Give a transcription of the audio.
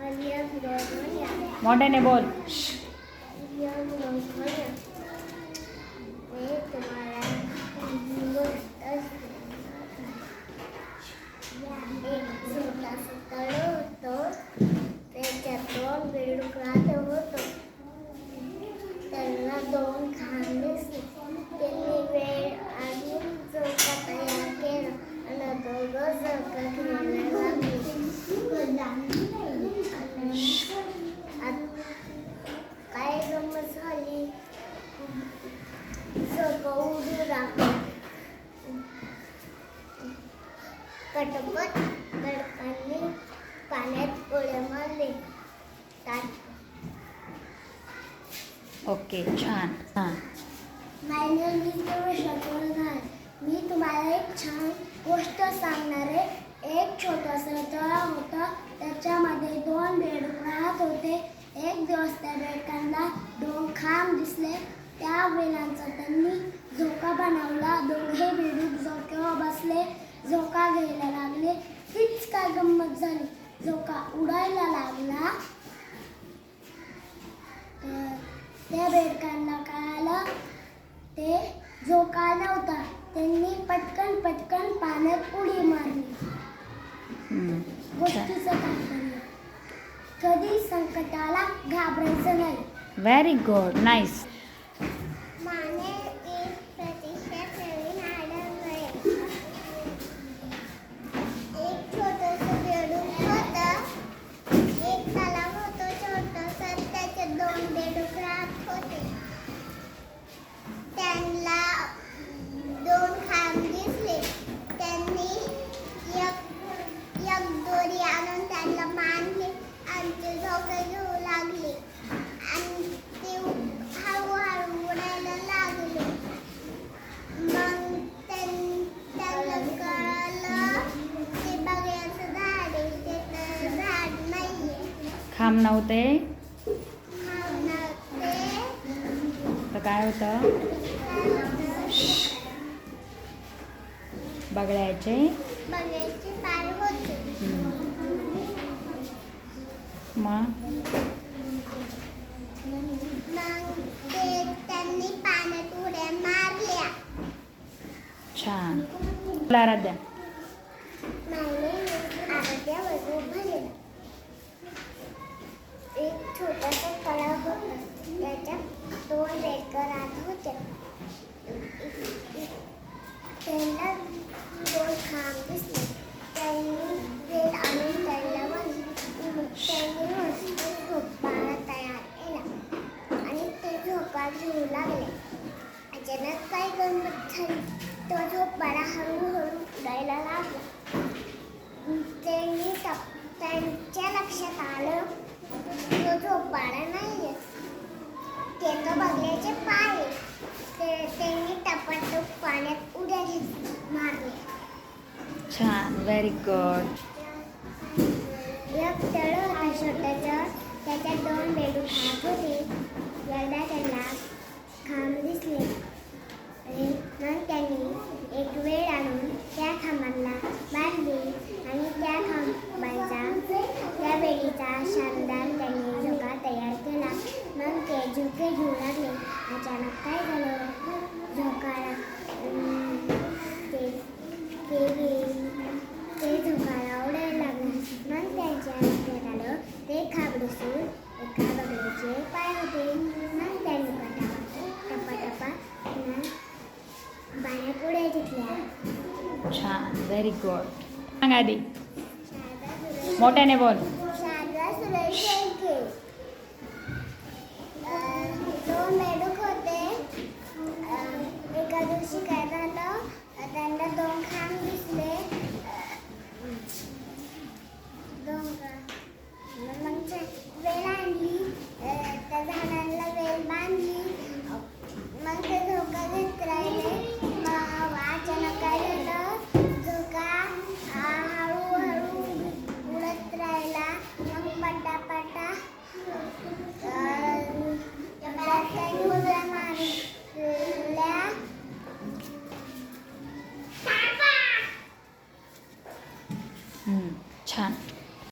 एक दोन म्हण्या मोठ्याने बोल एक दोन म्हण्या मी तुम्हाला गोष्ट एक छोटासा तळ होतं त्याच्यात दोन बेडूक राहत होतं त्यांना दोन खांब दिसले त्यांनी वेळ आणि चौका तयार केला आणि दोघं चौका खेळायला लागले आत- काय गमत झाली चौका उडू लागला कटपट गडकांनी पाण्यात उड्या मारले. ओके छान हां माय नेम इज शत्रुघ्न मी तुम्हाला एक छान गोष्ट सांगणार आहे. एक छोटंसं तळ होतं. त्याच्यामध्ये दोन बेडूक राहत होते. एक दिवस त्या बेडकांना दोन खांब दिसले. त्या बेलांचा त्यांनी झोका बनवला. दोघे बेडूक झोक्यावर बसले. झोका घ्यायला लागले. तीच काय गंमत झाली? झोका उडायला लागला. त्या बेडकांना कळालं ते झोका नव्हता. त्यांनी पटकन पटकन पाण्यात उडी मारली. गोष्टीचं तात्पर्य कधी संकटाला घाबरायचं नाही. व्हेरी गुड नाईस माने एक प्रतीक्षेत नवीन आढळले एक छोटंसं बेडूक होतं एक तलाव होतं छोटंसं त्याच्यात दोन बेडूक राहत होते त्यांना दोन खांब दिसले त्यांनी एक एक दोरी आणून त्यांना बांधले आणि ते झोके घेऊ लागले आणि ते हळूहळू उडायला लागले मग त्यां- त्यांना कळलं ते बघायचं झाड आहे ते तर झाड नाहीये नव्हते. तर काय होतं? बगड्याचे मग? छान. द्या. छोटासा तलाव होता त्याच्या दोन लेकर राहत होते त्यांना दोन खांब दिसले. त्यांनी वेळ आणून त्यांना बांधले. त्यांनी मस्त झोपाळा तयार केला आणि ते झोपा घेऊ लागले. अचानक काय गंमत झाली. तो झोपाळा हळूहळू उडायला लागला. त्यांनी त्यांच्या लक्षात आलं ते तो बगल्याचे पाय. ते त्यांनी टपाटप पाण्यात उड्या घेत मारल्या छान व्हेरी गुड एक तळ होता छोट्याचं त्याच्यात दोन बेडूक खात होते. एकदा त्यांना खांब दिसले. आणि मग त्यांनी एक वेळ आणून त्या खांबांना बांधले आणि त्या खांबांचा त्या वेळीचा शानदार त्यांनी झोका तयार केला मग ते झोके घेऊ लागले अचानक काय झालं झोकाला अं, ते ते ते झोकाला उडायला लागला मग त्यांच्या लक्षात आलं ते खाबडसून एका बगडीचे पाय होते मग त्यांनी पटापट टपा टपा पाण्यात उड्या घेतल्या छान व्हेरी गुड सांग आधी शारदा सुरेश मोठ्याने बोल शारदा सुरेश शेळके अं, दोन बेडूक होते अं, एका दिवशी काय झालं? त्यांना दोन खांब दिसले.